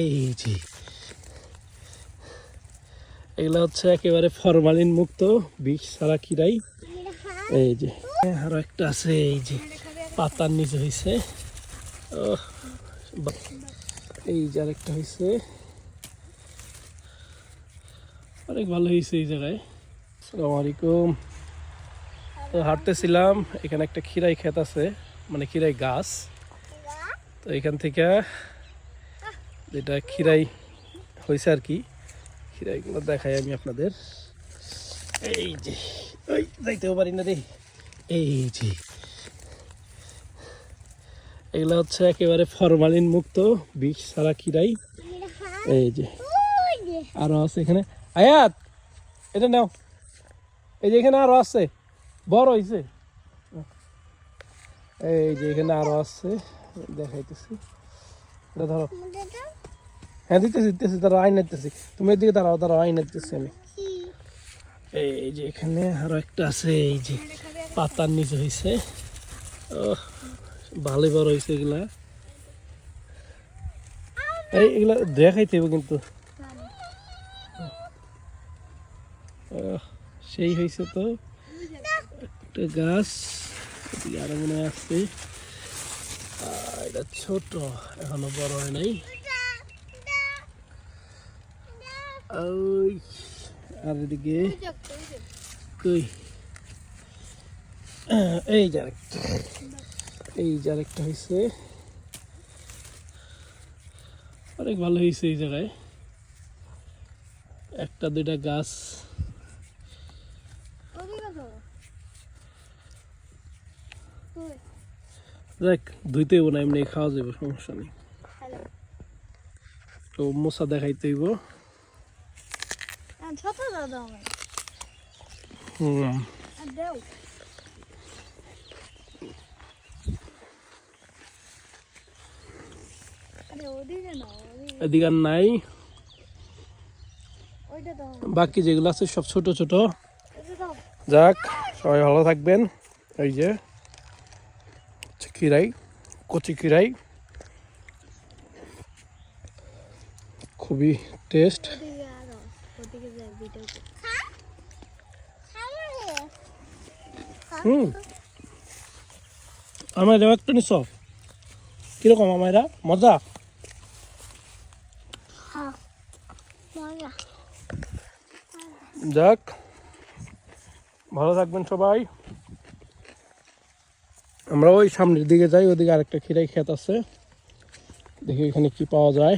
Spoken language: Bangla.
এই এগুলো হচ্ছে একেবারে ফরমালিন মুক্ত বিষ ছাড়া খিরাই এই যে, আরও একটা আছে, এই যে পাতার নিচে হয়েছে এই যে আরেকটা হয়েছে অনেক ভালো হয়েছে এই জায়গায়। আসসালামু আলাইকুম। তো হাঁটতেছিলাম, এখানে একটা খিরাই ক্ষেত আছে মানে খিরাই গাছ। তো এখান থেকে যেটা খিরাই হয়েছে আর কি। খিরাইগুলো দেখাই আমি আপনাদের। এই যে ওই যাইতেও পারি না রে। এই যে। এগুলো হচ্ছে একেবারে ফরমালিন মুক্ত বিষ ছাড়া খিরাই এই যে। আরও আছে এখানে। আয়াত, এটা নাও। এই যে এখানে আরও আছে। বড় হয়েছে এই যে এখানে আরও আছে। দেখাইতেছি। এটা ধরো। হ্যাঁ দিতেছি দিতেছি তারা আইন নিতেছি তুমি এদিকে দাঁড়াও দাঁড়াও আইন নিতেছি আমি। এই যে এখানে আরও একটা আছে এই যে পাতার নিচে হয়েছে ভালোই বড় হয়েছে এগুলা। এই এগুলা দেখাইতে হবে কিন্তু। সেই হয়েছে তো। একটা গাছ আরও মনে আহ, এটা ছোট এখনও বড় হয় নাই। ওই আর এদিকে কই? এই যে আরেকটা এই যে আরেকটা হয়েছে অনেক ভালো হয়েছে এই জায়গায়। একটা দুইটা গাছ। দেখ ধুইতে হইব না এমনি খাওয়া যাবে সমস্যা নেই। তো মশা দেখাইতে হইব। এদিকে আর নাই। বাকি যেগুলো আছে সব ছোট ছোট। যাক সবাই ভালো থাকবেন। এই যে খিরাই কচি খিরাই খুবই টেস্ট ওদিকে আরও ওদিকে যাই ভিডিও হুম। আমার একটা নিস কীরকম মজা মজা? যাক, ভালো থাকবেন সবাই। আমরা ওই সামনের দিকে যাই, ওদিকে আরেকটা খিরাই খেত আছে। দেখি এখানে কি পাওয়া যায়।